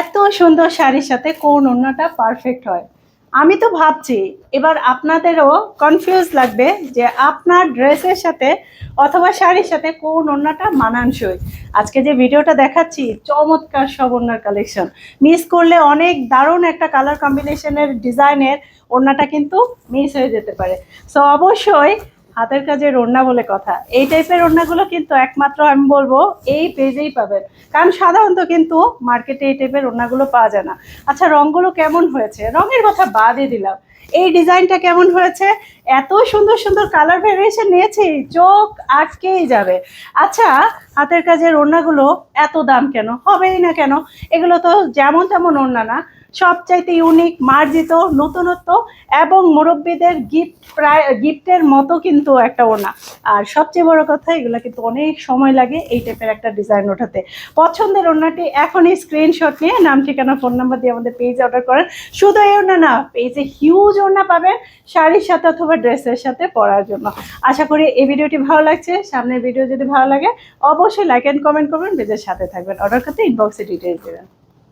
এত সুন্দর শাড়ির সাথে কোন ওড়নাটা পারফেক্ট হয়। আমি তো ভাবছি, এবার আপনাদেরও কনফিউজ লাগবে যে আপনার ড্রেসের সাথে অথবা শাড়ির সাথে কোন ওড়নাটা মানানসই। আজকে যে ভিডিওটা দেখাচ্ছি, চমৎকার সব ওড়নার কালেকশন মিস করলে অনেক দারুণ একটা কালার কম্বিনেশনের ডিজাইনের ওড়নাটা কিন্তু মিস হয়ে যেতে পারে। সো অবশ্যই হাতের কাজের ওড়না বলে কথা। এই টাইপের ওড়নাগুলো কিন্তু একমাত্র আমি বলব, এই পেজেই পাবেন। কারণ সাধারণত কিন্তু মার্কেটে এই টাইপের ওড়নাগুলো পাওয়া যায় না। আচ্ছা রঙগুলো কেমন হয়েছে? রঙের কথা বাদই দিলাম। এই ডিজাইনটা কেমন হয়েছে? এত সুন্দর সুন্দর কালার ভেরিয়েশন নিয়েছি, চোখ আটকেই যাবে। আচ্ছা হাতের কাজের ওড়নাগুলো এত দাম কেন? হবেই না কেন? এগুলো তো যেমন তেমন ওড়না না। সবচাইতে ইউনিক মার্জিত, নতুনত্ব এবং মুরব্বীদের গিফট প্রায় গিফটের মতো কিন্তু একটা ওনা আর সবচেয়ে বড় কথা, এগুলো কিন্তু অনেক সময় লাগে এই টাইপের একটা ডিজাইন ওঠাতে। পছন্দের ওড়নাটি এখনই স্ক্রিনশট নিয়ে নাম, ঠিকানা ফোন নাম্বার দিয়ে আমাদের পেজে অর্ডার করেন। শুধু এই ওড়না না পেজে হিউজ ওড়না পাবেন শাড়ির সাথে অথবা ড্রেসের সাথে পরার জন্য। আশা করি এই ভিডিওটি ভালো লাগছে। সামনের ভিডিও যদি ভালো লাগে, অবশ্যই লাইক অ্যান্ড কমেন্ট করবেন পেজের সাথে থাকবেন। অর্ডার করতে ইনবক্সে ডিটেলস দেবেন।